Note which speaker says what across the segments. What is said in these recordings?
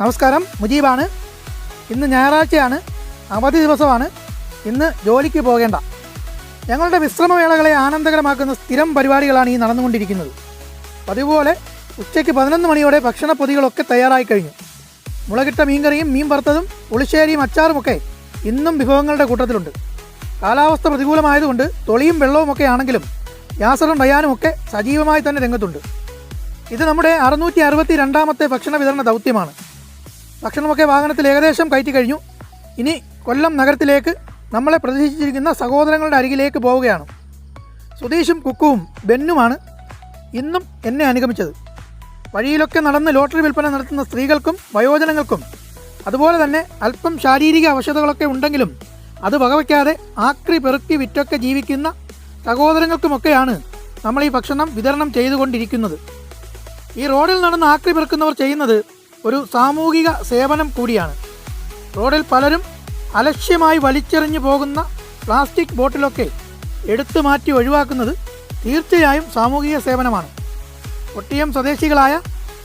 Speaker 1: നമസ്കാരം. മുജീബാണ്. ഇന്ന് ഞായറാഴ്ചയാണ്. അവധി ദിവസമാണ്. ഇന്ന് ജോലിക്ക് പോകേണ്ട. ഞങ്ങളുടെ വിശ്രമവേളകളെ ആനന്ദകരമാക്കുന്ന സ്ഥിരം പരിപാടികളാണ് ഈ നടന്നുകൊണ്ടിരിക്കുന്നത്. പതിവുപോലെ ഉച്ചയ്ക്ക് പതിനൊന്ന് മണിയോടെ ഭക്ഷണ പൊതികളൊക്കെ തയ്യാറായി കഴിഞ്ഞു. മുളകിട്ട മീൻകറിയും മീൻ വറുത്തതും പുളിശ്ശേരിയും അച്ചാറുമൊക്കെ ഇന്നും വിഭവങ്ങളുടെ കൂട്ടത്തിലുണ്ട്. കാലാവസ്ഥ പ്രതികൂലമായതുകൊണ്ട് തൊളിയും വെള്ളവും ഒക്കെ ആണെങ്കിലും യാസറും ഡയാനും ഒക്കെ സജീവമായി തന്നെ രംഗത്തുണ്ട്. ഇത് നമ്മുടെ അറുന്നൂറ്റി അറുപത്തി രണ്ടാമത്തെ ഭക്ഷണ വിതരണ ദൗത്യമാണ്. ഭക്ഷണമൊക്കെ വാഹനത്തിൽ ഏകദേശം കയറ്റി കഴിഞ്ഞു. ഇനി കൊല്ലം നഗരത്തിലേക്ക് നമ്മളെ പ്രതീക്ഷിച്ചിരിക്കുന്ന സഹോദരങ്ങളുടെ അരികിലേക്ക് പോവുകയാണ്. സുധീഷും കുക്കുവും ബെന്നുമാണ് ഇന്നും എന്നെ അനുഗമിച്ചത്. വഴിയിലൊക്കെ നടന്ന് ലോട്ടറി വിൽപ്പന നടത്തുന്ന സ്ത്രീകൾക്കും വയോജനങ്ങൾക്കും അതുപോലെ തന്നെ അല്പം ശാരീരിക അവശതകളൊക്കെ ഉണ്ടെങ്കിലും അത് വകവയ്ക്കാതെ ആക്രി പെറുക്കി വിറ്റൊക്കെ ജീവിക്കുന്ന സഹോദരങ്ങൾക്കുമൊക്കെയാണ് നമ്മൾ ഈ ഭക്ഷണം വിതരണം ചെയ്തുകൊണ്ടിരിക്കുന്നത്. ഈ റോഡിൽ നടന്ന് ആക്രി പെറുക്കുന്നവർ ചെയ്യുന്നത് ഒരു സാമൂഹിക സേവനം കൂടിയാണ്. റോഡിൽ പലരും അലക്ഷ്യമായി വലിച്ചെറിഞ്ഞു പോകുന്ന പ്ലാസ്റ്റിക് ബോട്ടിലൊക്കെ എടുത്തു മാറ്റി ഒഴിവാക്കുന്നത് തീർച്ചയായും സാമൂഹിക സേവനമാണ്. ഒട്ടിയം സ്വദേശികളായ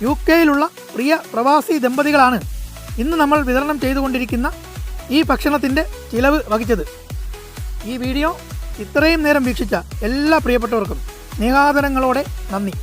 Speaker 1: യു കെയിലുള്ള പ്രിയ പ്രവാസി ദമ്പതികളാണ് ഇന്ന് നമ്മൾ വിതരണം ചെയ്തുകൊണ്ടിരിക്കുന്ന ഈ ഭക്ഷണത്തിന്റെ ചിലവ് വഹിച്ചത്. ഈ വീഡിയോ ഇത്രയും നേരം വീക്ഷിച്ച എല്ലാ പ്രിയപ്പെട്ടവർക്കും സ്നേഹാദരങ്ങളോടെ നന്ദി.